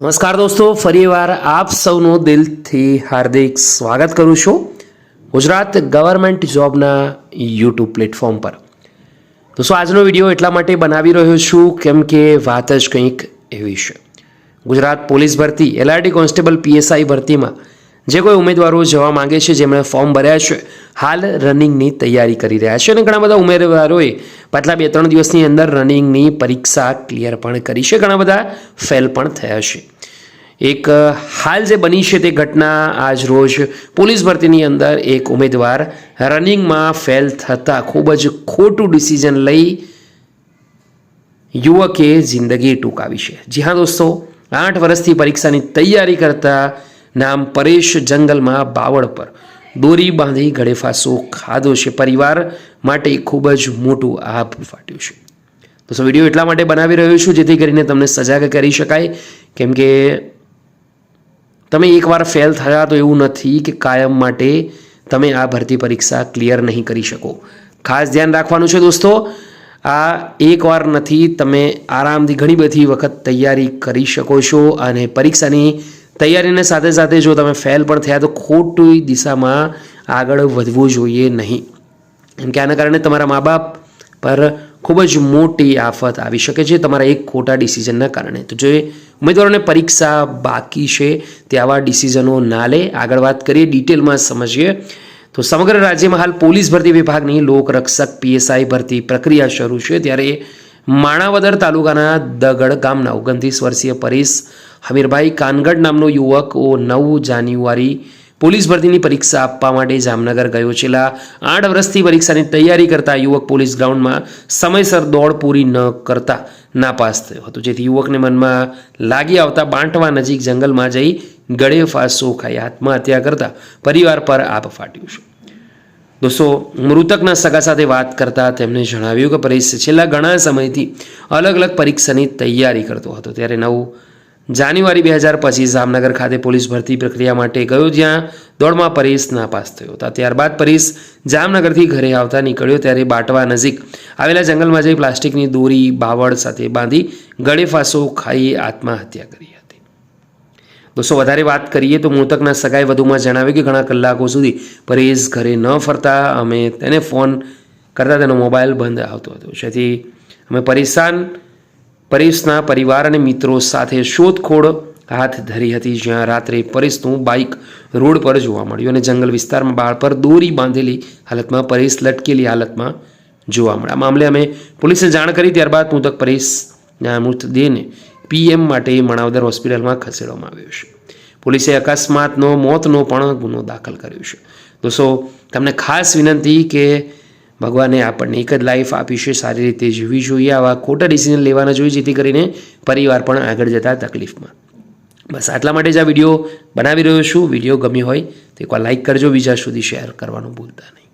નમસ્કાર દોસ્તો, ફરીવાર આપ સૌનું દિલથી હાર્દિક સ્વાગત કરું છું ગુજરાત ગવર્મેન્ટ જોબના યુટ્યુબ પ્લેટફોર્મ પર. દોસ્તો, આજનો વીડિયો એટલા માટે બનાવી રહ્યો છું કેમ કે વાત જ કંઈક એવી છે. ગુજરાત પોલીસ ભરતી એલઆરડી કોન્સ્ટેબલ પીએસઆઈ ભરતીમાં જે કોઈ ઉમેદવારો જવા માંગે છે, જેમણે ફોર્મ ભર્યા છે, હાલ રનિંગની તૈયારી કરી રહ્યા છે અને ઘણા બધા ઉમેદવારોએ પાછલા બે ત્રણ દિવસની અંદર રનિંગની પરીક્ષા ક્લિયર પણ કરી છે. ઘણા બધા ફેલ પણ થયા છે. એક, હાલ જે બની છે તે ઘટના આજ રોજ પોલીસ ભરતીની અંદર એક ઉમેદવાર રનિંગમાં ફેલ થતાં ખૂબ જ ખોટું ડિસિઝન લઈ યુવકે જિંદગી ટૂંકાવી છે. જી હા દોસ્તો, આઠ વર્ષથી પરીક્ષાની તૈયારી કરતા નામ પરેશ જંગલમાં બાવળ પર. દોરી બાંધી ગળે ફાંસો ખાધો છે પરિવાર માટે ખૂબ જ મોટું આભ ફાટ્યું છે. દોસ્તો વીડિયો એટલા માટે બનાવી રહ્યો છું જેથી કરીને તમને સજાગ કરી શકાય. કેમ કે તમે એકવાર ફેલ થયા તો એવું નથી કે કાયમ માટે તમે આ ભરતી પરીક્ષા ક્લિયર નહીં કરી શકો. ખાસ ધ્યાન રાખવાનું છે દોસ્તો, આ એકવાર નથી તમે આરામથી ઘણી બધી વખત તૈયારી કરી શકો છો અને પરીક્ષાની તૈયારીને સાથે સાથે જો તમે ફેલ પણ થયા તો ખોટી દિશામાં આગળ વધવું જોઈએ નહીં. કેમ કે આના કારણે તમારા મા બાપ પર ખૂબ જ મોટી આફત આવી શકે છે તમારા એક ખોટા ડિસિઝનના કારણે. તો જે ઉમેદવારોને પરીક્ષા બાકી છે તે આવા ડિસિઝનો ના લે. આગળ વાત કરીએ, ડિટેલમાં સમજીએ. તો સમગ્ર રાજ્યમાં હાલ પોલીસ ભરતી વિભાગની લોકરક્ષક પીએસઆઈ ભરતી પ્રક્રિયા શરૂ છે. ત્યારે માણાવદર તાલુકાના દગડ ગામના ઓગણત્રીસ વર્ષીય પરેશ હમીરભાઈ કાનગડ નામનો યુવક ઓ નવ જાન્યુઆરી પોલીસ ભરતીની પરીક્ષા આપવા માટે જામનગર ગયો. છેલ્લા આઠ વર્ષથી પરીક્ષાની તૈયારી કરતા યુવક પોલીસ ગ્રાઉન્ડમાં સમયસર દોડ પૂરી ન કરતા નાપાસ થયો હતો. જેથી યુવકને મનમાં લાગી આવતા બાંટવા નજીક જંગલમાં જઈ ગળે ફાંસો ખાઈ આત્મહત્યા કરતા પરિવાર પર આપ ફાટ્યું છે. દોસ્તો, મૃતકના સગા સાથે વાત કરતા તેમણે જણાવ્યું કે પરેશ છેલ્લા ઘણા સમયથી અલગ અલગ પરીક્ષાની તૈયારી કરતો હતો. ત્યારે નવ જાન્યુઆરી બે હજાર પચીસ જામનગર ખાતે પોલીસ ભરતી પ્રક્રિયા માટે ગયો જ્યાં દોડમાં પરેશ નાપાસ થયો હતા. ત્યારબાદ પરેશ જામનગરથી ઘરે આવતા નીકળ્યો ત્યારે બાટવા નજીક આવેલા જંગલમાં જઈ પ્લાસ્ટિકની દોરી, બાવળ સાથે બાંધી ગળે ફાંસો ખાઈ આત્મહત્યા કરી દોસ્તો, વધારે વાત કરીએ તો મૃતકના સગાએ વધુમાં જણાવ્યું કે ઘણા કલાકો સુધી પરેશ ઘરે ન ફરતા, અમે તેને ફોન કરતા તેનો મોબાઈલ બંધ આવતો હતો. જેથી અમે પરેશાન, પરેશના પરિવાર અને મિત્રો સાથે શોધખોળ હાથ ધરી હતી, જ્યાં રાત્રે પરેશનું બાઇક રોડ પર જોવા મળ્યું અને જંગલ વિસ્તારમાં બાળ પર દોરી બાંધેલી હાલતમાં પરેશ લટકેલી હાલતમાં જોવા મળ્યા. મામલે અમે પોલીસને જાણ કરી, ત્યારબાદ મૃતક પરેશના મૃતદેહને પીએમ માટે મણાવદર હોસ્પિટલમાં ખસેડવામાં આવ્યો છે. પોલીસે અકસ્માતનો, મોતનો પણ ગુનો દાખલ કર્યો છે. દોસ્તો, તમને ખાસ વિનંતી કે ભગવાને આપણને એક જ લાઈફ આપી છે, સારી રીતે જીવવી જોઈએ, આવા ખોટા ડિસિઝન લેવાના જોઈએ, જેથી કરીને પરિવાર પણ આગળ જતા તકલીફમાં. બસ, આટલા માટે જ આ વીડિયો બનાવી રહ્યો છું. વીડિયો ગમ્યો હોય તો એકવાર લાઈક કરજો, બીજા સુધી શેર કરવાનું ભૂલતા નહીં.